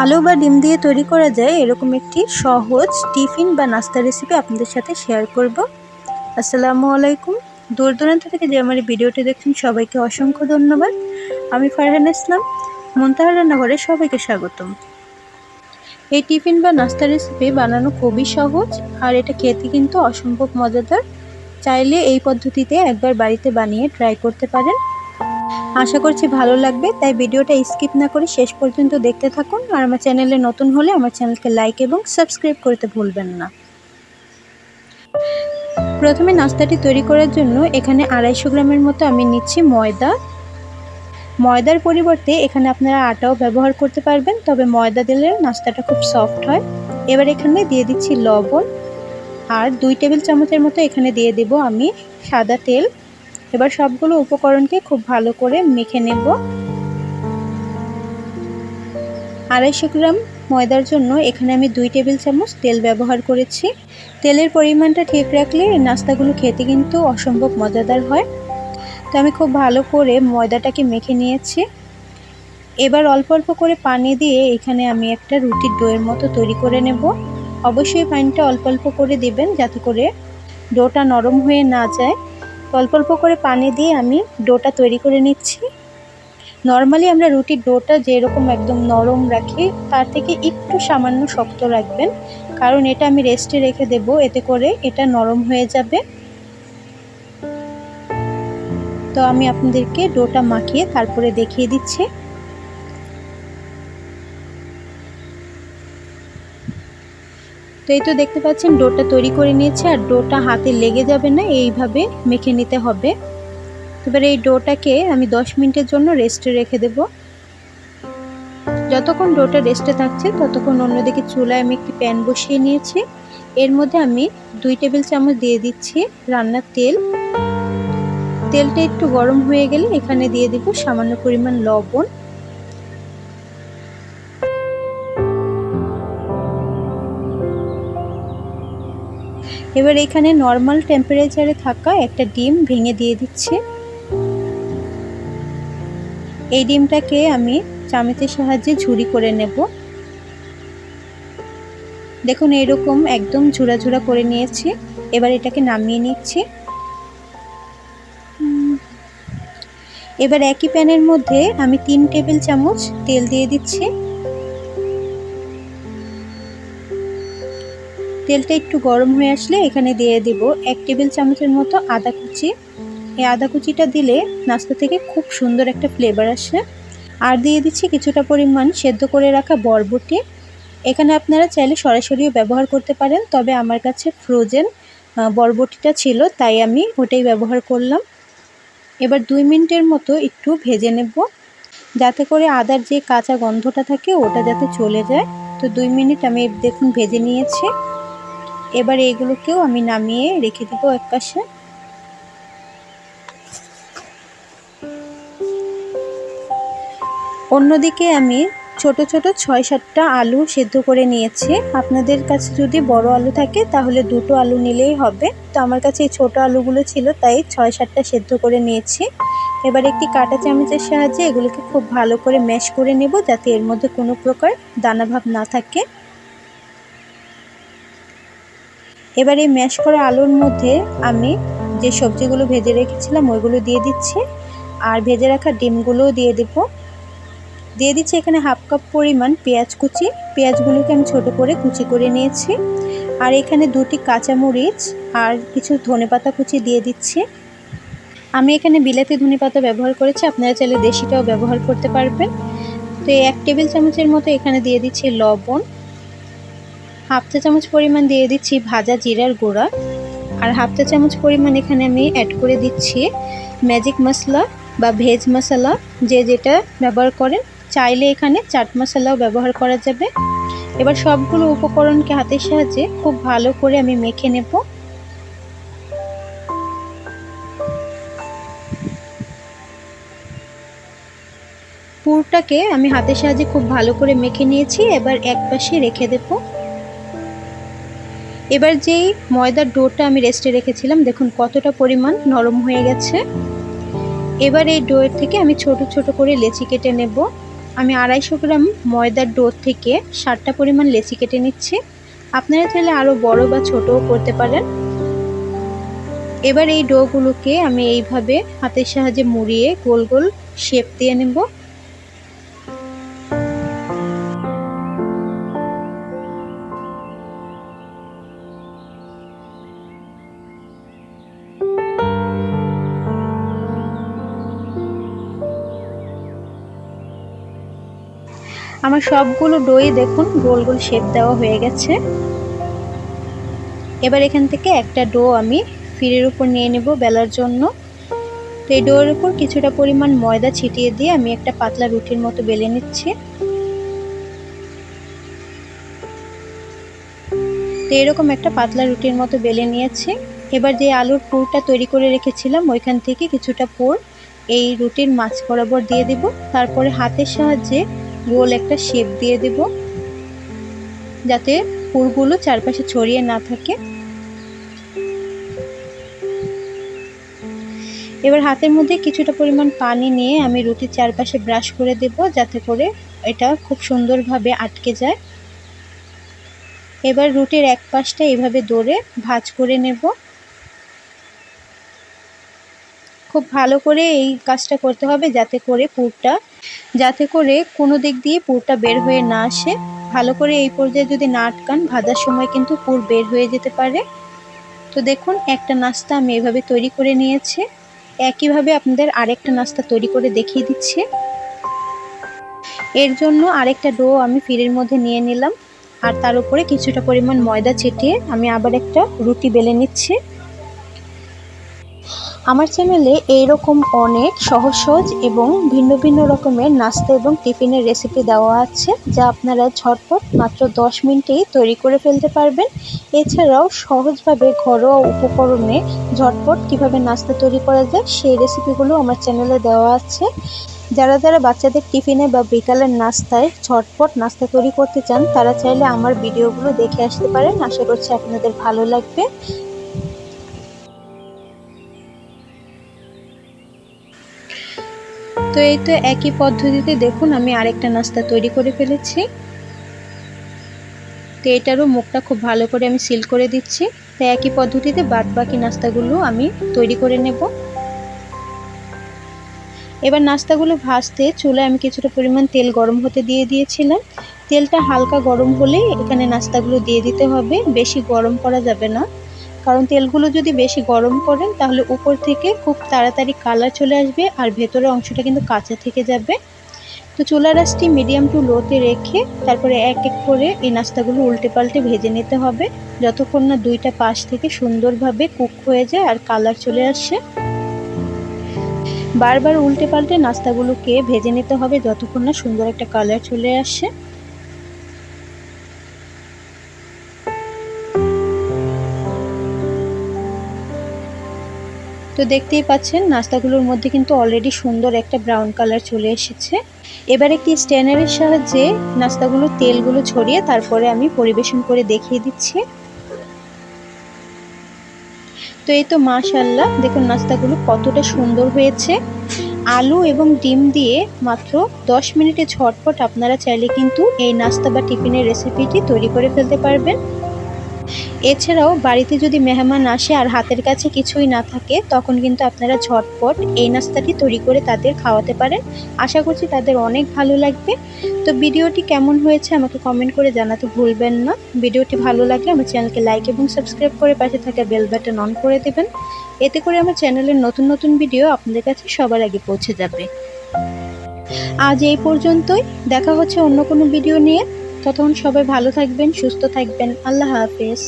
আলু বা ডিম দিয়ে তৈরি করা যায়, এরকম একটি সহজ টিফিন বা নাস্তা রেসিপি আপনাদের সাথে শেয়ার করব। আসসালামু আলাইকুম। দূর দূরান্ত থেকে যে আমার ভিডিওটি দেখছেন, সবাইকে অসংখ্য ধন্যবাদ। আমি ফারহান ইসলাম, মন্তাহার রান্নাঘরে সবাইকে স্বাগতম। এই টিফিন বা নাস্তা রেসিপি বানানো খুবই সহজ, আর এটা খেতে কিন্তু অসম্ভব মজাদার। চাইলে এই পদ্ধতিতে একবার বাড়িতে বানিয়ে ট্রাই করতে পারেন। আশা করছি ভালো লাগবে, তাই ভিডিওটা স্কিপ না করে শেষ পর্যন্ত দেখতে থাকুন। আর আমার চ্যানেলে নতুন হলে আমার চ্যানেলকে লাইক এবং সাবস্ক্রাইব করতে ভুলবেন না। প্রথমে নাস্তাটি তৈরি করার জন্য এখানে আড়াইশো গ্রামের মতো আমি নিচ্ছি ময়দা। ময়দার পরিবর্তে এখানে আপনারা আটাও ব্যবহার করতে পারবেন, তবে ময়দা দিলে নাস্তাটা খুব সফট হয়। এবার এখানে দিয়ে দিচ্ছি লবণ, আর দুই টেবিল চামচের মতো এখানে দিয়ে দেব আমি সাদা তেল। এবার সবগুলো উপকরণকে খুব ভালো করে মেখে নেব। আড়াইশো গ্রাম ময়দার জন্য এখানে আমি দুই টেবিল চামচ তেল ব্যবহার করেছি। তেলের পরিমাণটা ঠিক রাখলে নাস্তাগুলো খেতে কিন্তু অসম্ভব মজাদার হয়। তো আমি খুব ভালো করে ময়দাটাকে মেখে নিয়েছি। এবার অল্প অল্প করে পানি দিয়ে এখানে আমি একটা রুটির ডোয়ের মতো তৈরি করে নেব। অবশ্যই পানিটা অল্প অল্প করে দেবেন যাতে করে ডোটা নরম হয়ে না যায়। অল্প অল্প করে পানি দিয়ে আমি ডোটা তৈরি করে নিচ্ছি। নর্মালি আমরা রুটির ডোটা যেরকম একদম নরম রাখি, তার থেকে একটু সামান্য শক্ত রাখবেন। কারণ এটা আমি রেস্টে রেখে দেব, এতে করে এটা নরম হয়ে যাবে। তো আমি আপনাদেরকে ডোটা মাখিয়ে তারপরে দেখিয়ে দিচ্ছি। এই তো দেখতে পাচ্ছেন ডোটা তৈরি করে নিয়েছে আর ডোটা হাতে লেগে যাবে না, এইভাবে মেখে নিতে হবে। এবার এই ডোটাকে আমি 10 মিনিটের জন্য রেস্টে রেখে দেব। যতক্ষণ ডোটা রেস্টে থাকছে, ততক্ষণ অন্যদিকে চুলায় আমি একটি প্যান বসিয়ে নিয়েছি। এর মধ্যে আমি দুই টেবিল চামচ দিয়ে দিচ্ছি রান্নার তেল। তেলটা একটু গরম হয়ে গেলে এখানে দিয়ে দিব সামান্য পরিমাণ লবণ। এবার এখানে নর্মাল টেম্পারেচারে থাকা একটা ডিম ভেঙে দিয়ে দিচ্ছি। এই ডিমটাকে আমি চামচের সাহায্যে ঝুরি করে নেব। দেখুন, এরকম একদম ঝুরা ঝুরা করে নিয়েছি। এবার এটাকে নামিয়ে নিচ্ছি। এবার একই প্যানের মধ্যে আমি তিন টেবিল চামচ তেল দিয়ে দিচ্ছি। তেলটা একটু গরম হয়ে আসলে এখানে দিয়ে দিব এক টেবিল চামচের মতো আদা কুচি। এই আদা কুচিটা দিলে নাস্তা থেকে খুব সুন্দর একটা ফ্লেভার আসে। আর দিয়ে দিচ্ছি কিছুটা পরিমাণ সেদ্ধ করে রাখা বরবটি। এখানে আপনারা চাইলে সরাসরিও ব্যবহার করতে পারেন, তবে আমার কাছে ফ্রোজেন বরবটিটা ছিল, তাই আমি ওটাই ব্যবহার করলাম। এবার দুই মিনিটের মতো একটু ভেজে নেব, যাতে করে আদার যে কাঁচা গন্ধটা থাকে ওটা যাতে চলে যায়। তো দুই মিনিট আমি দেখুন ভেজে নিয়েছি। এবার এগুলোকেও আমি নামিয়ে রেখে দেবো এক পাশে। অন্যদিকে আমি ছোট ছোট ছয় সাতটা আলু সেদ্ধ করে নিয়েছি। আপনাদের কাছে যদি বড় আলু থাকে, তাহলে দুটো আলু নিলেই হবে। তো আমার কাছে এই ছোটো আলুগুলো ছিল, তাই ছয় সাতটা সেদ্ধ করে নিয়েছি। এবার একটি কাটা চামচের সাহায্যে এগুলোকে খুব ভালো করে ম্যাশ করে নেব, যাতে এর মধ্যে কোনো প্রকার দানাভাব না থাকে। এবার এই ম্যাশ করা আলুর মধ্যে আমি যে সবজিগুলো ভেজে রেখেছিলাম, ওইগুলো দিয়ে দিচ্ছি। আর ভেজে রাখা ডিমগুলোও দিয়ে দেব। দিয়ে দিচ্ছি এখানে হাফ কাপ পরিমাণ পেঁয়াজ কুচি। পেঁয়াজগুলোকে আমি ছোট করে কুচি করে নিয়েছি। আর এখানে দুটি কাঁচামরিচ আর কিছু ধনেপাতা কুচি দিয়ে দিচ্ছি। আমি এখানে বিলাতি ধনেপাতা ব্যবহার করেছি। আপনারা চাইলে দেশিটাও ব্যবহার করতে পারবেন। তো এক টেবিল চামচের মতো এখানে দিয়ে দিচ্ছি লবণ। হাফ চা চামচ পরিমাণ দিয়ে দিচ্ছি ভাজা জিরার গুঁড়া। আর হাফ চা চামচ পরিমাণ এখানে আমি অ্যাড করে দিচ্ছি ম্যাজিক মশলা বা ভেজ মশলা যে যেটা ব্যবহার করেন। চাইলে এখানে চাট মশলাও ব্যবহার করা যাবে। এবার সবগুলো উপকরণকে হাতের সাহায্যে খুব ভালো করে আমি মেখে নেব। পুরটাকে আমি হাতের সাহায্যে খুব ভালো করে মেখে নিয়েছি। এবার এক পাশে রেখে দেবো। এবার যেই ময়দার ডোটা আমি রেস্টে রেখেছিলাম, দেখুন কতটা পরিমাণ নরম হয়ে গেছে। এবার এই ডোয়ের থেকে আমি ছোট ছোট করে লেচি কেটে নেব। আমি আড়াইশো গ্রাম ময়দার ডো থেকে ষাটটা পরিমাণ লেচি কেটে নিচ্ছি। আপনারা চাইলে আরও বড় বা ছোটও করতে পারেন। এবার এই ডোগুলোকে আমি এইভাবে হাতের সাহায্যে মুড়িয়ে গোল গোল শেপ দিয়ে নেব। আমার সবগুলো ডোয়ে দেখুন, গোল গোল শেপ দেওয়া হয়ে গেছে। এবার এখান থেকে একটা ডো আমি ফিরের উপর নিয়ে নেব বেলার জন্য। তো এই ডোয়ের উপর কিছুটা পরিমাণ ময়দা ছিটিয়ে দিয়ে আমি একটা পাতলা রুটির মতো বেলে নিচ্ছি। তো এরকম একটা পাতলা রুটির মতো বেলে নিয়েছি। এবার যে আলুর পুরটা তৈরি করে রেখেছিলাম, ওইখান থেকে কিছুটা পুর এই রুটির মাছ বরাবর দিয়ে দেব। তারপরে হাতের সাহায্যে গোল একটা শেপ দিয়ে দেব। যাতে পুরগুলো চারপাশে ছড়িয়ে না থাকে। এবার হাতের মধ্যে কিছুটা পরিমাণ পানি নিয়ে আমি রুটির চারপাশে ব্রাশ করে দেব, যাতে করে এটা খুব সুন্দরভাবে আটকে যায়। এবার রুটির এক পাশটা এভাবে দৌড়ে ভাজ করে নেব। খুব ভালো করে এই কাজটা করতে হবে যাতে করে পুরটা, যাতে করে কোনো দিক দিয়ে পুরটা বের হয়ে না আসে। ভালো করে এই পর্যায়ে যদি না আটকান, ভাজার সময় কিন্তু পুর বের হয়ে যেতে পারে। তো দেখুন, একটা নাস্তা আমি এভাবে তৈরি করে নিয়েছি। একইভাবে আপনাদের আরেকটা নাস্তা তৈরি করে দেখিয়ে দিচ্ছি। এর জন্য আরেকটা ডো আমি ফিরের মধ্যে নিয়ে নিলাম। আর তার উপরে কিছুটা পরিমাণ ময়দা ছিটিয়ে আমি আবার একটা রুটি বেলে নিচ্ছি। আমার চ্যানেলে এইরকম অনেক সহজ সহজ এবং ভিন্ন ভিন্ন রকমের নাস্তা এবং টিফিনের রেসিপি দেওয়া আছে, যা আপনারা ঝটপট মাত্র দশ মিনিটেই তৈরি করে ফেলতে পারবেন। এছাড়াও সহজভাবে ঘরোয়া উপকরণে ঝটপট কীভাবে নাস্তা তৈরি করা যায়, সেই রেসিপিগুলো আমার চ্যানেলে দেওয়া আছে। যারা যারা বাচ্চাদের টিফিনে বা বিকালের নাস্তায় ঝটপট নাস্তা তৈরি করতে চান, তারা চাইলে আমার ভিডিওগুলো দেখে আসতে পারেন। আশা করছি আপনাদের ভালো লাগবে। তো এই তো একই পদ্ধতিতে দেখুন, আমি আরেকটা নাস্তা তৈরি করে ফেলেছি। তো এটারও মুখটা খুব ভালো করে আমি সিল করে দিচ্ছি। তো একই পদ্ধতিতে বাদ বাকি নাস্তাগুলো আমি তৈরি করে নেব। এবার নাস্তাগুলো ভাজতে চুলায় আমি কিছুটা পরিমাণ তেল গরম হতে দিয়ে দিয়েছিলাম। তেলটা হালকা গরম হলে এখানে নাস্তাগুলো দিয়ে দিতে হবে, বেশি গরম করা যাবে না। কারণ তেলগুলো যদি বেশি গরম করেন, তাহলে উপর থেকে খুব তাড়াতাড়ি কালার চলে আসবে আর ভেতরের অংশটা কিন্তু কাঁচা থেকে যাবে। তো চুলা রাসটি মিডিয়াম টু লোতে রেখে তারপরে এক এক করে এই নাস্তাগুলো উল্টে পাল্টে ভেজে নিতে হবে। যতক্ষণ না দুইটা পাশ থেকে সুন্দরভাবে কুক হয়ে যায় আর কালার চলে আসে। বারবার উল্টে পাল্টে নাস্তাগুলোকে ভেজে নিতে হবে যতক্ষণ না সুন্দর একটা কালার চলে আসে। তো দেখতেই পাচ্ছেন, নাস্তাগুলোর মধ্যে কিন্তু অলরেডি সুন্দর একটা ব্রাউন কালার চলে এসেছে। এবার একটি স্ট্যানারের সাহায্যে নাস্তাগুলো, তেলগুলো ছড়িয়ে তারপরে আমি পরিবেশন করে দেখিয়ে দিচ্ছি। তো এই তো মাশাল্লাহ দেখুন নাস্তাগুলো কতটা সুন্দর হয়েছে। আলু এবং ডিম দিয়ে মাত্র 10 মিনিটে ঝটপট আপনারা চাইলে কিন্তু এই নাস্তা বা টিফিনের রেসিপিটি তৈরি করে ফেলতে পারবেন। এছাড়াও বাড়িতে যদি মেহমান আসে আর হাতের কাছে কিছুই না থাকে, তখন কিন্তু আপনারা ঝটপট এই নাস্তাটি তৈরি করে তাদের খাওয়াতে পারেন। আশা করছি তাদের অনেক ভালো লাগবে। তো ভিডিওটি কেমন হয়েছে আমাকে কমেন্ট করে জানাতে ভুলবেন না। ভিডিওটি ভালো লাগলে আমার চ্যানেলকে লাইক এবং সাবস্ক্রাইব করে পাশে থাকা বেল বাটন অন করে দেবেন। এতে করে আমার চ্যানেলের নতুন নতুন ভিডিও আপনাদের কাছে সবার আগে পৌঁছে যাবে। আজ এই পর্যন্তই। দেখা হচ্ছে অন্য কোনো ভিডিও নিয়ে। ততক্ষণ সবাই ভালো থাকবেন, সুস্থ থাকবেন। আল্লাহ হাফেজ।